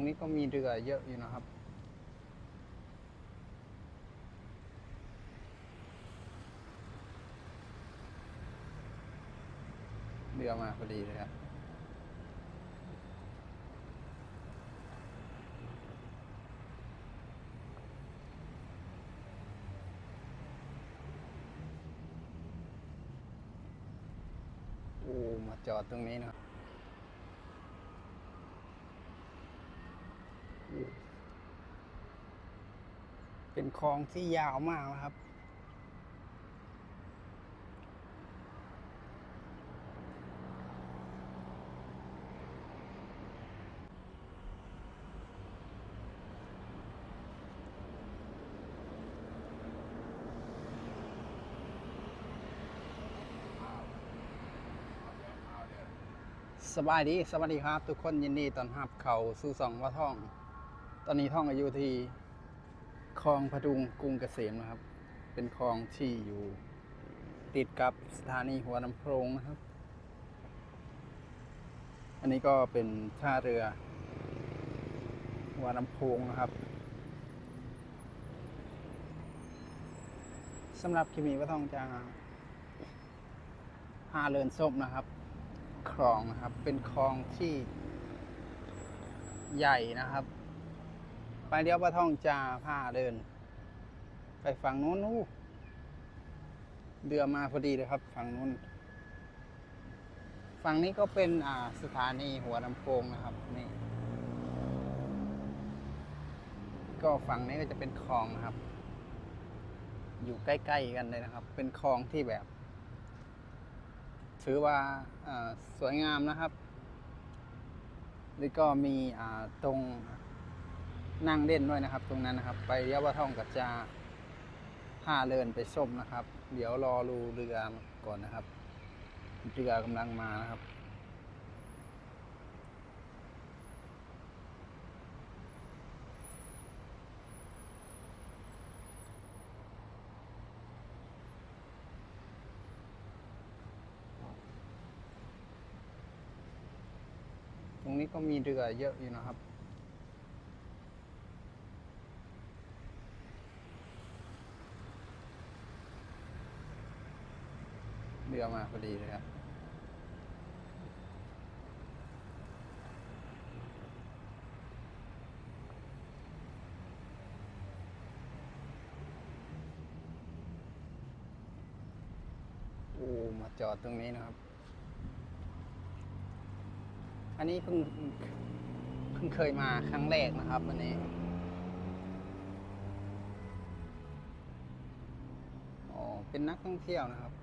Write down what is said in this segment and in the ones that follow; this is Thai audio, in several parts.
รงนี้ก็มีเรือเยอะอยู่นะครับ เรือมาพอดีเลยครับโอ้มาจอดตรงนี้นะครับโอ้ เป็นคลองที่ยาวมากนะครับ สบายดี สวัสดีครับ ทุกคนยินดีตอนรับเขาสู่สองว่าท่อง ตอนนี้ท่องอายุที คลองพดุงกรุงเกษมนะครับ เป็นคลองที่อยู่ติดกับสถานีหัวลำโพงนะครับ อันนี้ก็เป็นท่าเรือ หัวลำโพงนะครับสำหรับคลิปนี้ว่าท่องจะพาเลินส้มนะครับ คลองนะครับ เป็นคลองที่ใหญ่นะครับ ไปเดี๋ยวปะท่องจาผ้าเดิน ไปฝั่งนู้นนู้นเรือมาพอดีเลยครับฝั่งนู้น ฝั่งนี้ก็เป็นอ่าสถานีหัวลำโพงนะครับนี่ ก็ฝั่งนี้ก็จะเป็นคลองนะครับ อยู่ใกล้ๆกันเลยนะครับ เป็นคลองที่แบบ ถือว่าสวยงามนะครับ แล้วก็มีตรง นั่งเล่นด้วยนะครับ ตรงนั้นนะครับ ไปเยกว่าท่องกับจาผ้าเลินไปส้มนะครับ เดี๋ยวรอรูเรือก่อนนะครับเรือกำลังมานะครับตรงนี้ก็มีเรือเยอะอยู่นะครับ รือมาพอดีเลยครับโอ้มาจอดตรงนี้นะครับ อันนี้เพิ่งเพิ่งเคยมาครั้งแรกนะครับวันนี้อ๋อเป็นนักท่องเที่ยวนะครับ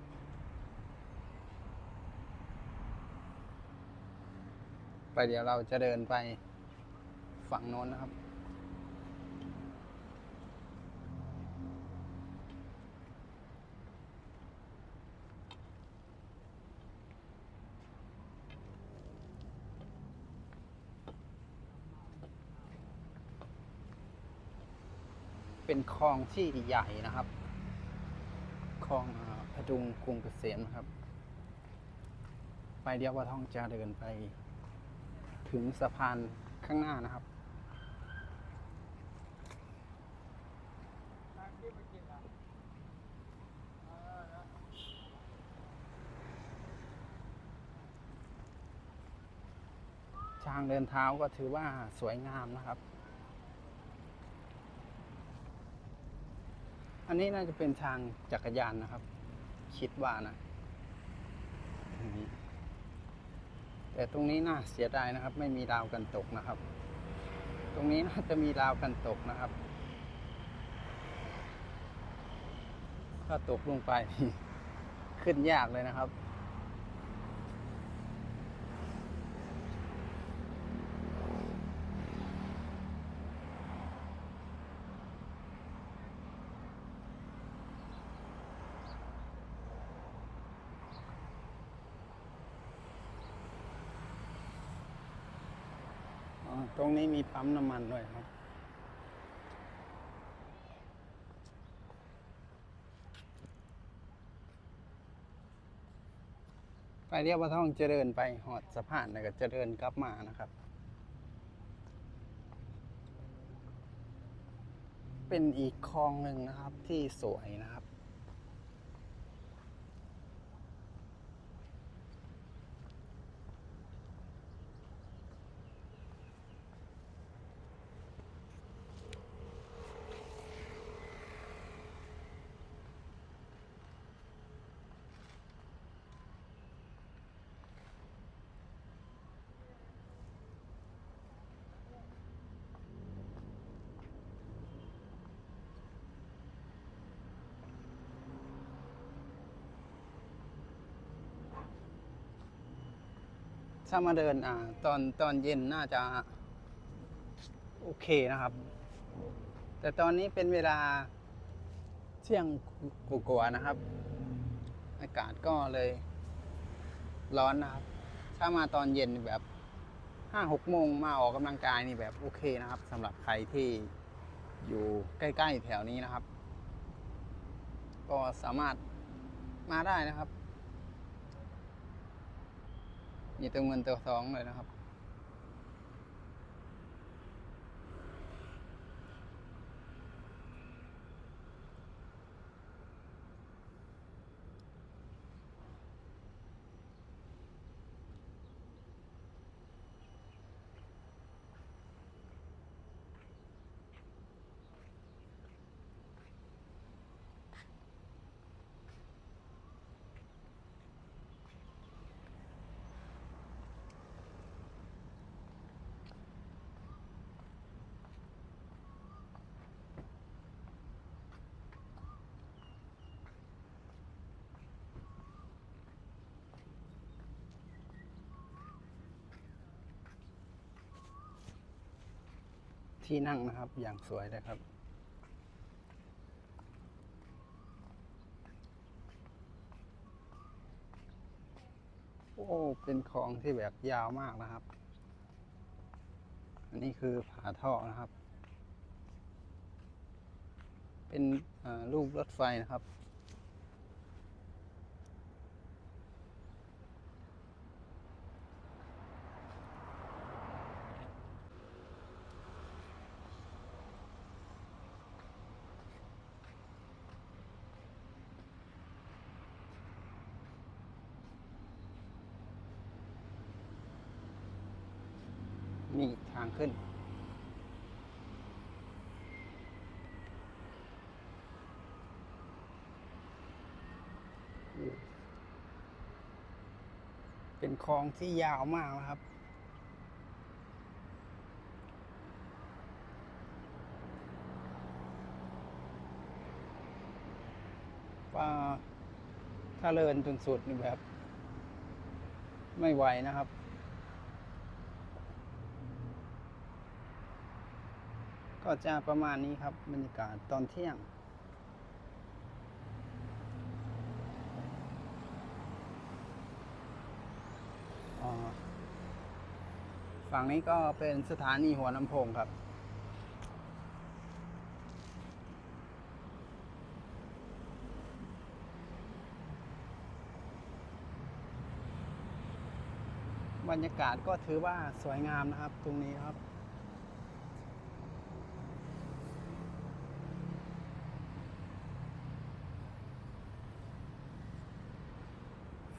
ไปเดี๋ยวเราจะเดินไปฝั่งโน้นนะครับ เป็นคลองที่ใหญ่นะครับ คลองพดุงกรุงเกษมนะครับ ไปเดียวว่าท่องจะเดินไป ถึงสะพานข้างหน้านะครับ ทางเดินเท้าก็ถือว่าสวยงามนะครับ อันนี้น่าจะเป็นทางจักรยานนะครับ คิดว่านะตรงนี้ แต่ตรงนี้น่าเสียดายนะครับ ไม่มีราวกันตกนะครับ ตรงนี้น่าจะมีราวกันตกนะครับ ถ้าตกลงไปขึ้นยากเลยนะครับ ตรงนี้มีปั๊มน้ำมันด้วยครับ ไปเรียกว่าท่องเจริญไปหอดสะพานแล้วก็เจริญกลับมานะครับ เป็นอีกคลองหนึ่งนะครับที่สวยนะครับ ถ้ามาเดินอ่าตอนตอนเย็นน่าจะ โอเคนะครับ แต่ตอนนี้เป็นเวลาเที่ยงกว่าๆนะครับ อากาศก็เลย ร้อนนะครับ ถ้ามาตอนเย็นแบบห้าหกโมงมาออกกำลังกายนี่แบบโอเคนะครับสำหรับใครที่อยู่ใกล้ ๆ แถวนี้นะครับ ก็สามารถมาได้นะครับ มีตัวเงินตัวทองเลยนะครับ ที่นั่งนะครับ อย่างสวยเลยครับ โอ้ เป็นคลองที่แบบยาวมากนะครับ อันนี้คือผาท่อนะครับ เป็นรูปรถไฟนะครับ นี่ทางขึ้น เป็นคลองที่ยาวมากนะครับว่าถ้าเลินจนสุดนี่แบบ ไม่ไหวนะครับ ก็จะประมาณนี้ครับบรรยากาศตอนเที่ยง ฝั่งนี้ก็เป็นสถานีหัวลำโพงครับ บรรยากาศก็ถือว่าสวยงามนะครับตรงนี้ครับ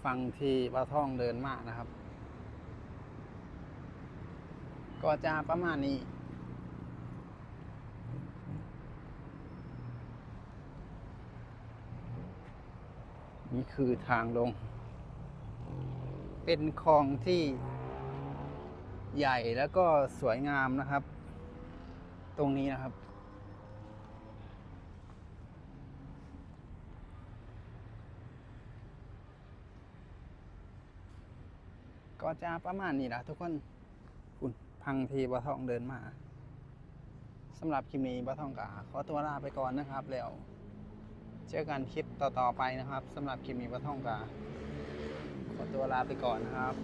ฟังที่ปลาท่องเดินมากนะครับ ก็จะประมาณนี้ นี่คือทางลง เป็นคลองที่ใหญ่แล้วก็สวยงามนะครับ ตรงนี้นะครับ ก็จะประมาณนี้นะทุกคนคุณพังทีบะทองเดินมาสำหรับคลิปนี้บะทองกาขอตัวลาไปก่อนนะครับ แล้ว เจอกันคลิปต่อๆไปนะครับสำหรับคลิปนี้บะทองกาขอตัวลาไปก่อนนะครับ